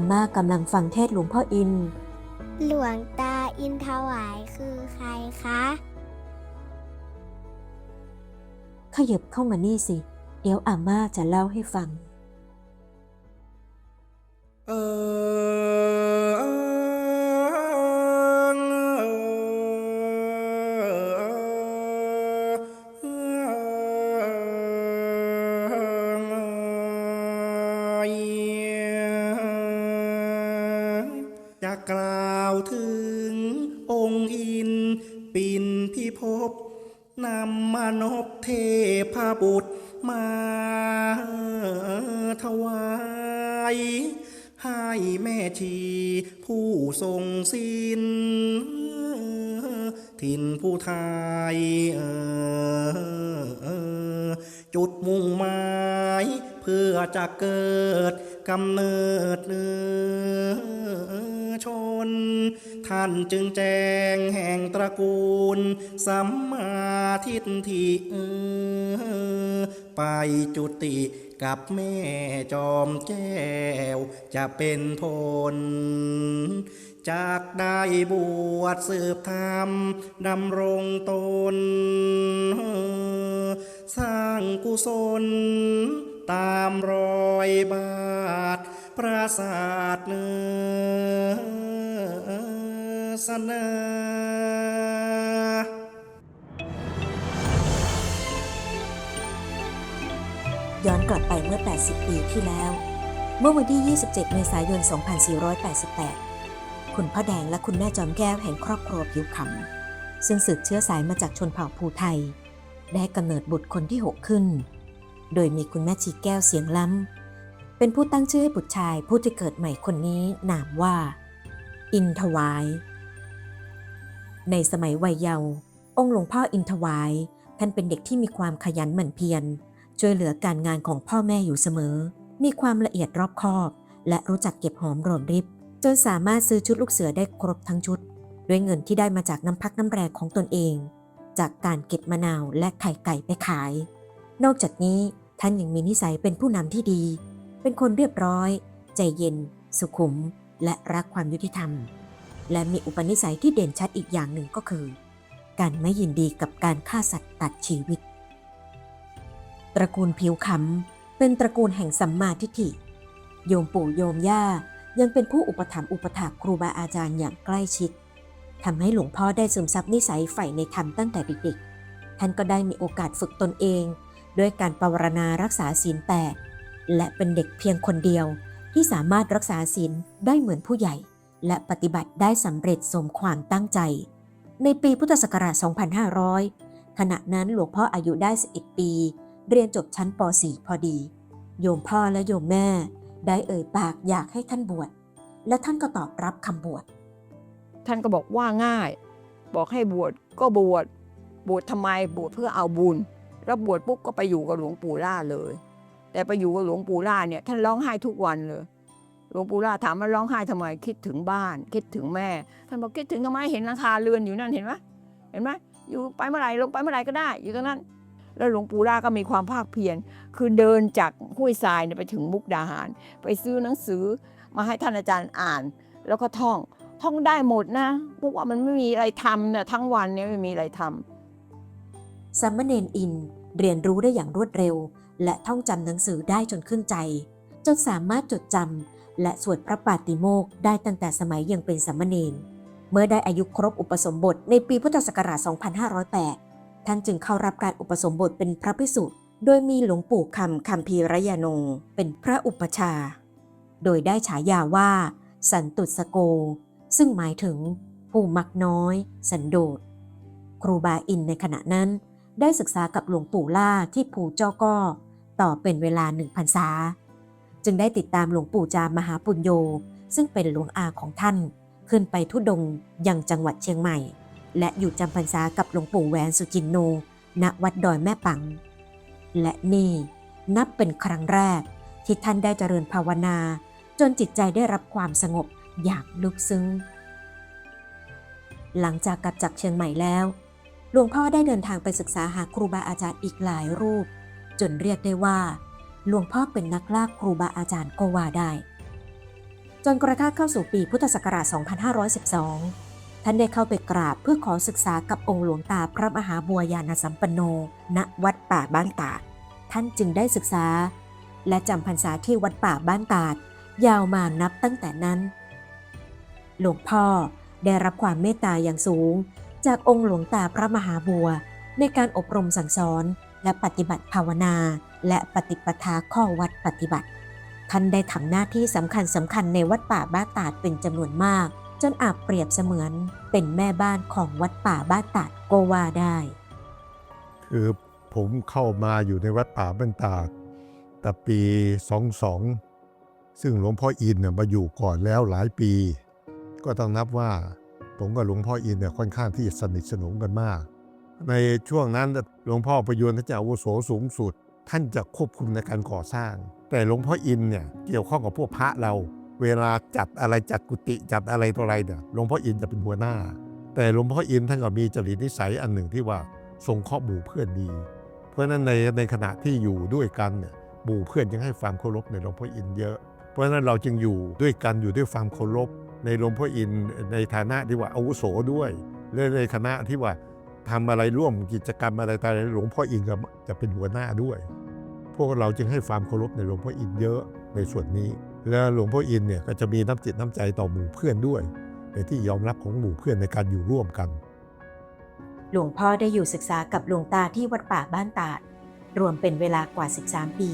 อยู่คะอาม่ากำลังฟังเทศน์หลวงพ่ออิน หลวงตาอินถวายคือใครคะขยับเข้ามานี่สิ เดี๋ยวอาม่าจะเล่าให้ฟัง เออ นำมานพเทพบุตรมาถวาย ให้แม่ชีผู้ทรงศีลถิ่นผู้ไทยจุดมุ่งหมาย เพื่อจะเกิดกำเนิดเนื้อชน ท่านจึงแจงแห่งตระกูลสัมมาทิฏฐิไปจุติกับแม่จอมแก้ว จะเป็นทนจากได้บวชสืบธรรมดำรงตน สร้างกุศล ตามรอยบาทปราสาทเนื้อสนาย้อนกลับไปเมื่อ 80 ปีที่แล้ว เมื่อวันที่ 27 เมษายน 2488 คุณพ่อแดงและคุณแม่จอมแก้วแห่งครอบครัวผิวขำซึ่งสืบเชื้อสายมาจากชนเผ่าภูไทย ได้กำเนิดบุตรคนที่ 6 ขึ้น โดยมีคุณแม่ชีแก้วเสียงล้ำ เป็นผู้ตั้งชื่อให้บุตรชายผู้ที่เกิดใหม่คนนี้นามว่า อินทวาย ในสมัยวัยเยาว์องค์หลวงพ่ออินทวายท่านเป็นเด็กที่มีความขยันหมั่นเพียร ช่วยเหลือการงานของพ่อแม่อยู่เสมอ มีความละเอียดรอบคอบ และรู้จักเก็บหอมรอมริบ จนสามารถซื้อชุดลูกเสือได้ครบทั้งชุด ด้วยเงินที่ได้มาจากน้ำพักน้ำแรงของตนเอง จากการเก็บมะนาวและไข่ไก่ไปขาย นอกจากนี้ ท่านยังมีนิสัยเป็นผู้นำที่ดี เป็นคนเรียบร้อย ใจเย็น สุขุม และรักความยุติธรรม และมีอุปนิสัยที่เด่นชัดอีกอย่างหนึ่งก็คือ การไม่ยินดีกับการฆ่าสัตว์ตัดชีวิต ตระกูลผิวขำเป็นตระกูลแห่งสัมมาทิฏฐิ โยมปู่โยมย่ายังเป็นผู้อุปถัมภ์อุปถากครูบาอาจารย์อย่างใกล้ชิดทำให้หลวงพ่อได้ซึมซับนิสัยใฝ่ในธรรมตั้งแต่เด็กๆ ท่านก็ได้มีโอกาสฝึกตนเอง ด้วยการปรารณารักษาศีลแปดและเป็นเด็กเพียงคนเดียวที่สามารถรักษาศีลได้เหมือนผู้ใหญ่ และปฏิบัติได้สำเร็จสมความตั้งใจ ในปีพุทธศักราช 2500 ขณะนั้นหลวงพ่ออายุได้ 11 ปี เรียนจบชั้นป .4 พอดี โยมพ่อและโยมแม่ ได้เอ่ยปากอยากให้ท่านบวช และท่านก็ตอบรับคำบวช ท่านก็บอกว่าง่าย บอกให้บวชก็บวช บวชทำไมบวชเพื่อเอาบุญ แล้วบวชปุ๊บก็ไปอยู่กับหลวงปู่ล่าเลย แต่ไปอยู่กับหลวงปู่ล่าเนี่ยท่านร้องไห้ทุกวันเลย หลวงปู่ล่าถามว่าร้องไห้ทำไมคิดถึงบ้าน คิดถึงแม่ ท่านบอกคิดถึงทำไมเห็นหลังคาเรือนอยู่นั่นเห็นไหมเห็นไหมอยู่ไปเมื่อไหร่ลงไปเมื่อไหร่ก็ได้ อยู่ตรงนั้น แล้วหลวงปู่ล่าก็มีความภาคเพียรคือเดินจากห้วยทรายไปถึงมุกดาหาร ไปซื้อหนังสือมาให้ท่านอาจารย์อ่าน แล้วก็ท่องท่องได้หมดนะเพราะว่ามันไม่มีอะไรทำเนี่ยทั้งวันเนี่ยไม่มีอะไรทำสามเณรอิน เรียนรู้ได้อย่างรวดเร็ว และท่องจำหนังสือได้จนขึ้นใจ จนสามารถจดจำและสวดพระปาติโมกได้ตั้งแต่สมัยยังเป็นสามเณรเมื่อได้อายุครบอุปสมบทในปีพุทธศักราช 2508 ท่านจึงเข้ารับการอุปสมบทเป็นพระภิกษุ โดยมีหลวงปู่คำคำพีรยาโนเป็นพระอุปชา โดยได้ฉายาว่า สันตุสโก ซึ่งหมายถึงผู้มักน้อย สันโดษ ครูบาอินในขณะนั้น ได้ศึกษากับหลวงปู่ล่าที่ภูเจ้าก้อต่อเป็นเวลาหนึ่งพรรษา จึงได้ติดตามหลวงปู่จามหาปุญโญซึ่งเป็นหลวงอาของท่าน ขึ้นไปทุดงยังจังหวัดเชียงใหม่ และอยู่จำพรรษากับหลวงปู่แหวนสุจินโน ณวัดดอยแม่ปัง และนี่นับเป็นครั้งแรก ที่ท่านได้เจริญภาวนา จนจิตใจได้รับความสงบอย่างลึกซึ้ง หลังจากกลับจากเชียงใหม่แล้ว หลวงพ่อได้เดินทางไปศึกษาหาครูบาอาจารย์อีกหลายรูป จนเรียกได้ว่า หลวงพ่อเป็นนักล่าครูบาอาจารย์ก็ว่าได้ จนกระทั่งเข้าสู่ปีพุทธศักราช 2512 ท่านได้เข้าไปกราบเพื่อขอศึกษากับองค์หลวงตาพระมหาบัวยานสัมปันโน ณ วัดป่าบ้านตาด ท่านจึงได้ศึกษา และจำพรรษาที่วัดป่าบ้านตาด ยาวมานับตั้งแต่นั้น หลวงพ่อได้รับความเมตตาอย่างสูง จากองค์หลวงตาพระมหาบัว ในการอบรมสั่งสอน และปฏิบัติภาวนา และปฏิปทาข้อวัดปฏิบัติ ท่านได้ทำหน้าที่สำคัญสำคัญในวัดป่าบ้านตาดเป็นจำนวนมาก จนอาจเปรียบเสมือนเป็นแม่บ้านของวัดป่าบ้านตาดก็ว่าได้ คือผมเข้ามาอยู่ในวัดป่าบ้านตาดแต่ปี 22 ซึ่งหลวงพ่ออินเนี่ยมาอยู่ก่อนแล้วหลายปี ก็ต้องนับว่า ผมกับหลวงพ่ออินเนี่ยค่อนข้างที่จะสนิทสนมกันมาก ในช่วงนั้นหลวงพ่อประยวนท่านจะอาวุโสสูงสุด ท่านจะควบคุมในการก่อสร้าง แต่หลวงพ่ออินเนี่ยเกี่ยวข้องกับพวกพระเรา เวลาจัดอะไรจัดกุฏิจัดอะไรต่ออะไรเนี่ยหลวงพ่ออินจะเป็นหัวหน้า แต่หลวงพ่ออินท่านก็มีจริตนิสัยอันหนึ่งที่ว่าทรงเคราะห์หมู่เพื่อนดี เพราะฉะนั้นในในขณะที่อยู่ด้วยกันเนี่ยหมู่เพื่อนยังให้ความเคารพในหลวงพ่ออินเยอะ เพราะฉะนั้นเราจึงอยู่ด้วยกันอยู่ด้วยความเคารพ ในหลวงพ่ออินในฐานะที่ว่าอาวุโสด้วยและในคณะที่ว่าทำอะไรร่วมกิจกรรมอะไรต่างๆหลวงพ่ออินก็จะเป็นหัวหน้าด้วย พวกเราจึงให้ความเคารพในหลวงพ่ออินเยอะในส่วนนี้ และหลวงพ่ออินเนี่ยก็จะมีน้ำจิตน้ำใจต่อหมู่เพื่อนด้วยเป็นที่ยอมรับของหมู่เพื่อนในการอยู่ร่วมกัน หลวงพ่อได้อยู่ศึกษากับหลวงตาที่วัดป่าบ้านตาดรวมเป็นเวลากว่า 13 ปี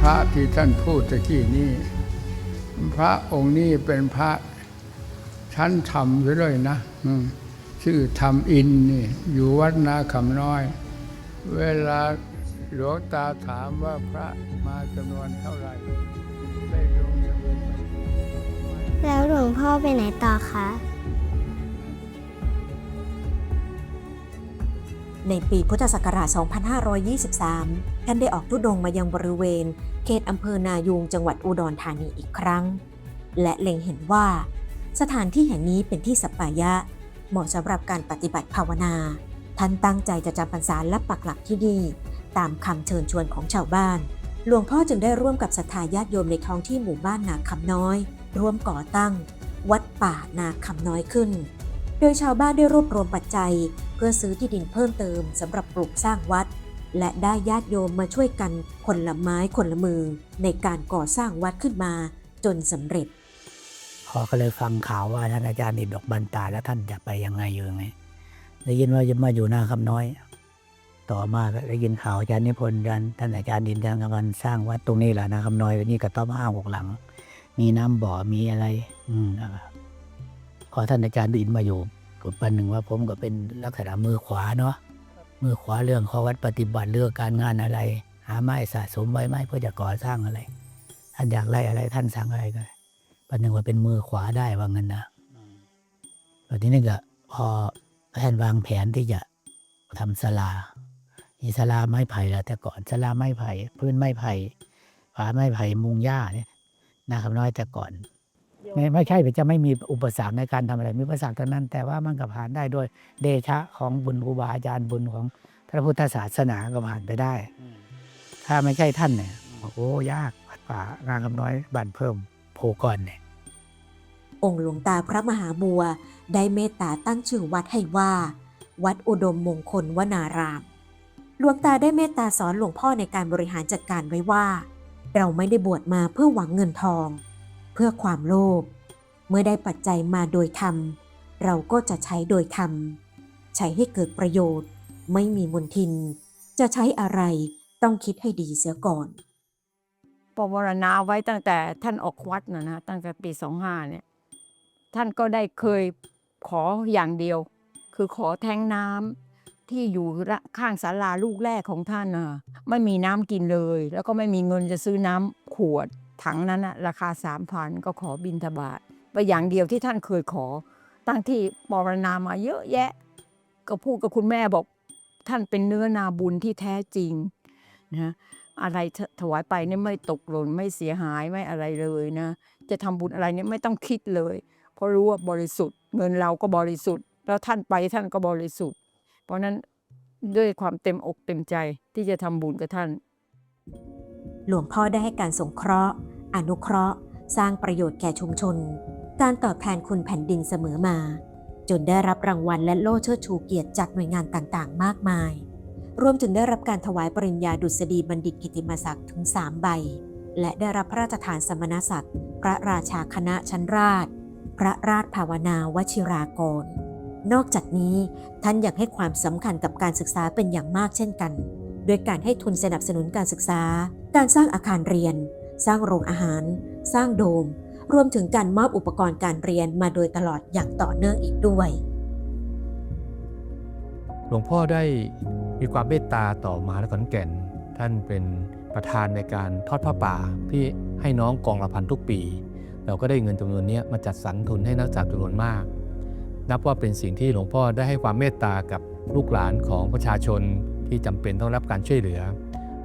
พระที่ท่านพูดตะกี้นี้ พระองค์นี้เป็นพระชั้นธรรมไปเลยนะชื่อธรรมอินนี่ อยู่วัดนาคำน้อย เวลาหลวงตาถามว่าพระมาจำนวนเท่าไหร่ได้ลงทะเบียนแล้วหลวงพ่อไปไหนต่อคะ ในปีพุทธศักราช 2523 ท่านได้ออกทุดงมายังบริเวณ เขตอำเภอนายูงจังหวัดอุดรธานีอีกครั้ง และเล็งเห็นว่า สถานที่แห่งนี้เป็นที่สัปปายะ เหมาะสำหรับการปฏิบัติภาวนา ท่านตั้งใจจะจำพรรษาและปักหลักที่นี่ ตามคำเชิญชวนของชาวบ้าน หลวงพ่อจึงได้ร่วมกับศรัทธาญาติโยมในท้องที่หมู่บ้านนาคำน้อย ร่วมก่อตั้ง วัดป่านาคำน้อยขึ้น โดยชาวบ้านได้รวบรวมปัจจัย พื่อซื้อที่ดินเพิ่มเติมสำหรับปลูกสร้างวัด และได้ญาติโยมมาช่วยกันคนละไม้คนละมือ ในการก่อสร้างวัดขึ้นมาจนสำเร็จพอก็เลยฟังข่าวว่าท่านอาจารย์นิดอกบันตาแล้วท่านจะไปยังไงอยู่ยังไงได้ยินว่าจะมาอยู่นาคำน้อย ต่อมาได้ยินข่าวอาจารย์นิพนธ์ท่านอาจารย์ดินท่านกำลังสร้างวัดตรงนี้แหละนาคำน้อยนนี้ก็ต้องห้าหกหลัง มีน้ำบ่อมีอะไร อืมนะครับพอท่านอาจารย์ดินมาอยู่ ก็ปันหนึ่งว่าผมก็เป็นลักษณะมือขวาเนาะมือขวาเรื่องข้อวัดปฏิบัติเรื่องการงานอะไร หาไม้สะสมไว้ไม้เพื่อจะก่อสร้างอะไร ท่านอยากไล่อะไรท่านสั่งอะไรก็ปันหนึ่งว่าเป็นมือขวาได้ว่างั้นนะตอนนี้นี่ก็พอแผนวางแผนที่จะทำศาลามีศาลาไม้ไผ่แล้วแต่ก่อนศาลาไม้ไผ่พื้นไม้ไผ่ฝาไม้ไผ่มุงหญ้าเนี่ยนาคำน้อยแต่ก่อน ไม่ไม่ใช่จะไม่มีอุปสรรคในการทำอะไรมีอุปสรรคตอนนั้น แต่ว่ามันก็ผ่านได้ด้วยเดชะของบุญครูบาอาจารย์บุญของพระพุทธศาสนาก็ผ่านไปได้ ถ้าไม่ใช่ท่านเนี่ยโอ้ยากวัดป่านางคำน้อยบันเพิ่มโพก่อนเนี่ยองค์หลวงตาพระมหาบัวได้เมตตาตั้งชื่อวัดให้ว่า วัดอุดมมงคลวนาราม หลวงตาได้เมตตาสอนหลวงพ่อในการบริหารจัดการไว้ว่า เราไม่ได้บวชมาเพื่อหวังเงินทองเพื่อความโลภ เมื่อได้ปัจจัยมาโดยธรรม เราก็จะใช้โดยธรรม ใช้ให้เกิดประโยชน์ ไม่มีมนทิน จะใช้อะไรต้องคิดให้ดีเสียก่อนปวารณาไว้ตั้งแต่ท่านออกวัดนะนะตั้งแต่ปีสองห้าเนี่ยท่านก็ได้เคยขออย่างเดียว คือขอแทงน้ำที่อยู่ข้างศาลาลูกแรกของท่านน่ะไม่มีน้ำกินเลย แล้วก็ไม่มีเงินจะซื้อน้ำขวด ถังนั้นนะราคาสามพันก็ขอบินทบาทไปอย่างเดียวที่ท่านเคยขอ ตั้งที่ปรณามาเยอะแยะ ก็พูดกับคุณแม่บอก ท่านเป็นเนื้อนาบุญที่แท้จริงนะอะไรถถวายไปเนี่ยไม่ตกหล่นไม่เสียหายไม่อะไรเลยนะ จะทำบุญอะไรเนี่ยไม่ต้องคิดเลย เพราะรู้ว่าบริสุทธิ์ เงินเราก็บริสุทธิ์ แล้วท่านไปท่านก็บริสุทธิ์ เพราะฉะนั้นด้วยความเต็มอกเต็มใจที่จะทำบุญกับท่าน หลวงพ่อได้ให้การสงเคราะห์ อนุเคราะห์ สร้างประโยชน์แก่ชุมชน การตอบแทนคุณแผ่นดินเสมอมา จนได้รับรางวัลและโล่เชิดชูเกียรติจากหน่วยงานต่างๆ มากมาย รวมถึงได้รับการถวายปริญญาดุษฎีบัณฑิตกิติมศักดิ์ถึง 3 ใบ และได้รับพระราชทานสมณศักดิ์ พระราชาคณะชั้นราช พระราชภาวนาวชิรากร นอกจากนี้ท่านยังให้ความสำคัญกับการศึกษาเป็นอย่างมากเช่นกัน โดยการให้ทุนสนับสนุนการศึกษา การสร้างอาคารเรียน สร้างโรงอาหาร สร้างโดม รวมถึงการมอบอุปกรณ์การเรียนมาโดยตลอดอย่างต่อเนื่องอีกด้วย หลวงพ่อได้มีความเมตตาต่อมหาวิทยาลัยขอนแก่น ท่านเป็นประธานในการทอดผ้าป่าที่ให้น้องกองละพันทุกปี เราก็ได้เงินจำนวนนี้มาจัดสรรทุนให้นักศึกษาจำนวนมาก นับว่าเป็นสิ่งที่หลวงพ่อได้ให้ความเมตตากับลูกหลานของประชาชนที่จำเป็นต้องรับการช่วยเหลือ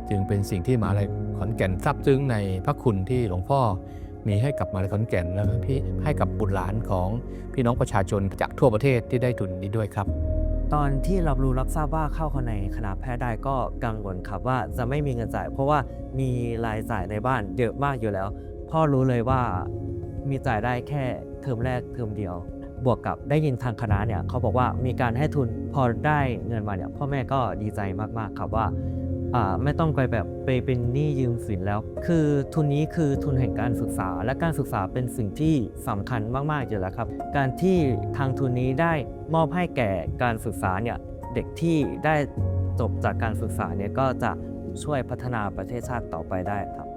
จึงเป็นสิ่งที่มหาลัยขอนแก่นซาบซึ้งในพระคุณที่หลวงพ่อมีให้กับมหาลัยขอนแก่นและพี่ให้กับบุตรหลานของพี่น้องประชาชนจากทั่วประเทศที่ได้ทุนนี้ด้วยครับ ตอนที่รับรู้รับทราบว่าเข้าในคณะแพทย์ได้ก็กังวลครับว่าจะไม่มีเงินจ่าย เพราะว่ามีรายจ่ายในบ้านเยอะมากอยู่แล้ว พ่อรู้เลยว่ามีจ่ายได้แค่เทอมแรกเทอมเดียว บวกกับได้ยินทางคณะเนี่ยเขาบอกว่ามีการให้ทุนพอได้เงินมาเนี่ยพ่อแม่ก็ดีใจมากๆครับว่า อ่าไม่ต้องไปแบบไปเป็นหนี้ยืมสินแล้ว คือทุนนี้คือทุนแห่งการศึกษา และการศึกษาเป็นสิ่งที่สำคัญมากๆอยู่แล้วครับ การที่ทางทุนนี้ได้มอบให้แก่การศึกษาเนี่ยเด็กที่ได้จบจากการศึกษาเนี่ยก็จะ ช่วยพัฒนาประเทศชาติต่อไปได้ครับ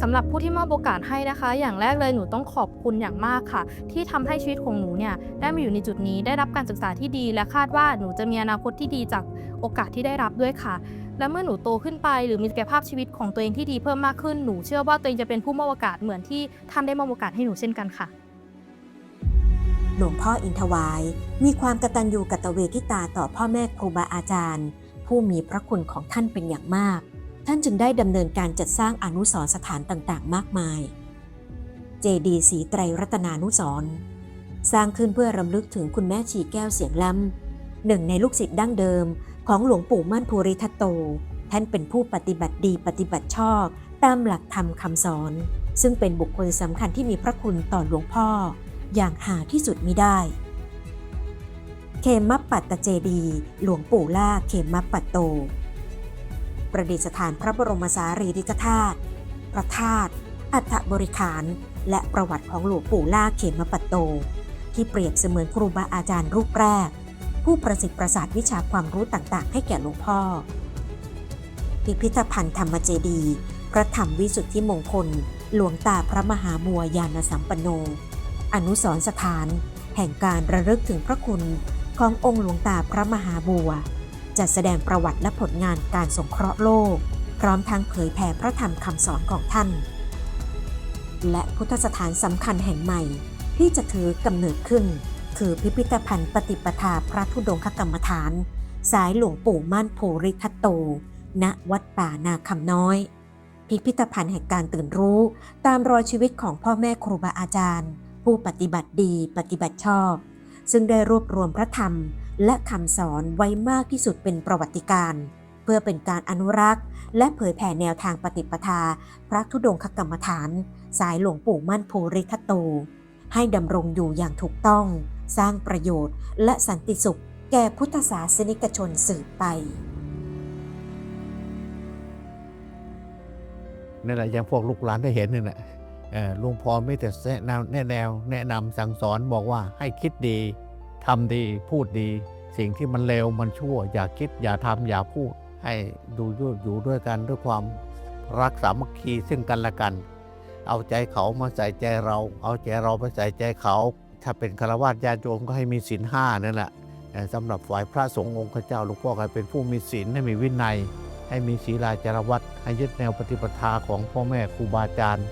สำหรับผู้ที่มอบโอกาสให้นะคะ อย่างแรกเลยหนูต้องขอบคุณอย่างมากค่ะ ที่ทำให้ชีวิตของหนูเนี่ยได้มาอยู่ในจุดนี้ได้รับการศึกษาที่ดี และคาดว่าหนูจะมีอนาคตที่ดีจากโอกาสที่ได้รับด้วยค่ะ และเมื่อหนูโตขึ้นไปหรือมีศักยภาพชีวิตของตัวเองที่ดีเพิ่มมากขึ้นหนูเชื่อว่าตัวเองจะเป็นผู้มอบโอกาสเหมือนที่ท่านได้มอบโอกาสให้หนูเช่นกันค่ะหลวงพ่ออินทวาย มีความกตัญญูกตเวทิตาต่อพ่อแม่ครูบาอาจารย์ ผู้มีพระคุณของท่านเป็นอย่างมาก ท่านจึงได้ดำเนินการจัดสร้างอนุสรสถานต่างๆ มากมาย เจดีย์ศรีไตรรัตนานุสร์สร้างขึ้นเพื่อรำลึกถึงคุณแม่ชีแก้วเสียงล้ำหนึ่งในลูกศิษย์ดั้งเดิม ของหลวงปู่มั่นภูริทัตโต ท่านเป็นผู้ปฏิบัติดีปฏิบัติชอบ ตามหลักธรรมคำสอน ซึ่งเป็นบุคคลสำคัญที่มีพระคุณต่อหลวงพ่อ อย่างหาที่สุดมิได้เคมัปปัตตเจดี หลวงปู่ล่าเคมัปปัตโต ประดิษฐานพระบรมสารีริกธาตุพระธาตุอัฐบริขาร และประวัติของหลวงปู่ล่าเขมปัตโต ที่เปรียบเสมือนครูบาอาจารย์รูปแรก ผู้ประสิทธิ์ประสาทวิชาความรู้ต่างๆ ให้แก่หลวงพ่อ พิพิธภัณฑ์ธรรมเจดียพระธรรมวิสุทธิมงคล หลวงตาพระมหาบัวยานสัมปันโน อนุสรสถาน แห่งการระลึกถึงพระคุณขององค์หลวงตาพระมหาบัว จัดแสดงประวัติและผลงานการสงเคราะห์โลก พร้อมทั้งเผยแผ่พระธรรมคำสอนของท่าน และพุทธสถานสำคัญแห่งใหม่ที่จะถือกำเนิดขึ้น คือพิพิธภัณฑ์ปฏิปทาพระธุดงคกรรมฐาน สายหลวงปู่มั่นโพริทัตโต ณวัดป่านาคำน้อย พิพิธภัณฑ์แห่งการตื่นรู้ ตามรอยชีวิตของพ่อแม่ครูบาอาจารย์ ผู้ปฏิบัติดีปฏิบัติชอบ ซึ่งได้รวบรวมพระธรรม และคำสอนไว้มากที่สุดเป็นประวัติการเพื่อเป็นการอนุรักษ์ และเผยแผ่แนวทางปฏิปทา พระธุดงคกรรมฐาน สายหลวงปู่มั่นภูริทัตโต ให้ดำรงอยู่อย่างถูกต้อง สร้างประโยชน์ และสันติสุข แก่พุทธศาสนิกชนสืบไปนั่นแหละอย่างพวกลูกหลานได้เห็นนี่แหละลุงพ่อไม่แต่แนะนำแนะแนวแนะนำสั่งสอนบอกว่าให้คิดดี ทำดีพูดดี สิ่งที่มันเลวมันชั่ว อย่าคิดอย่าทำอย่าพูด ให้ดูอยู่อยู่ด้วยกันด้วยความรักสามัคคีซึ่งกันและกัน เอาใจเขามาใส่ใจเรา เอาใจเราไปใส่ใจเขา ถ้าเป็นคารวะญาติโยมก็ให้มีศีลห้านั่นแหละสำหรับฝ่ายพระสงฆ์องค์เจ้าหลวงพ่อให้เป็นผู้มีศีลให้มีวินัย ให้มีศีลาจารวัตให้ยึดแนวปฏิปทาของพ่อแม่ครูบาอาจารย์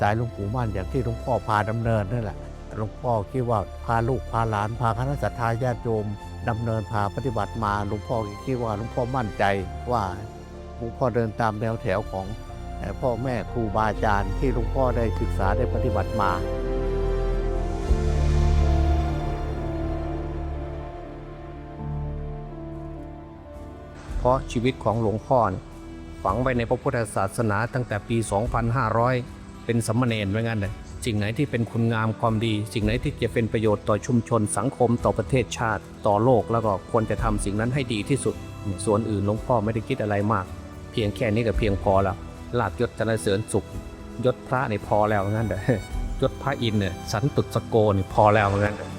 สายหลวงปู่มั่นอย่างที่หลวงพ่อพาดำเนินนั่นแหละ หลวงพ่อคิดว่าพาลูกพาหลานพาคณะสัตยาญาติโยมดำเนินพาปฏิบัติมาหลวงพ่อคิดว่าหลวงพ่อมั่นใจว่าหลวงพ่อเดินตามแนวแถวของพ่อแม่ครูบาอาจารย์ที่หลวงพ่อได้ศึกษาได้ปฏิบัติมาเพราะชีวิตของหลวงพ่อฝังไว้ในพระพุทธศาสนาตั้งแต่ปี 2500 เป็นสัมมาเนรไว้งั้นเลย สิ่งไหนที่เป็นคุณงามความดี สิ่งไหนที่จะเป็นประโยชน์ต่อชุมชนสังคมต่อประเทศชาติ ต่อโลกแล้วก็ควรจะทำสิ่งนั้นให้ดีที่สุด ส่วนอื่นหลวงพ่อไม่ได้คิดอะไรมาก เพียงแค่นี้ก็เพียงพอแล้วลาบยศจรเสริญสุขยศพระนี่พอแล้วงั้นเด้อยศพระอินเนี่ยสันตุสโกนี่พอแล้วงั้นเด้อ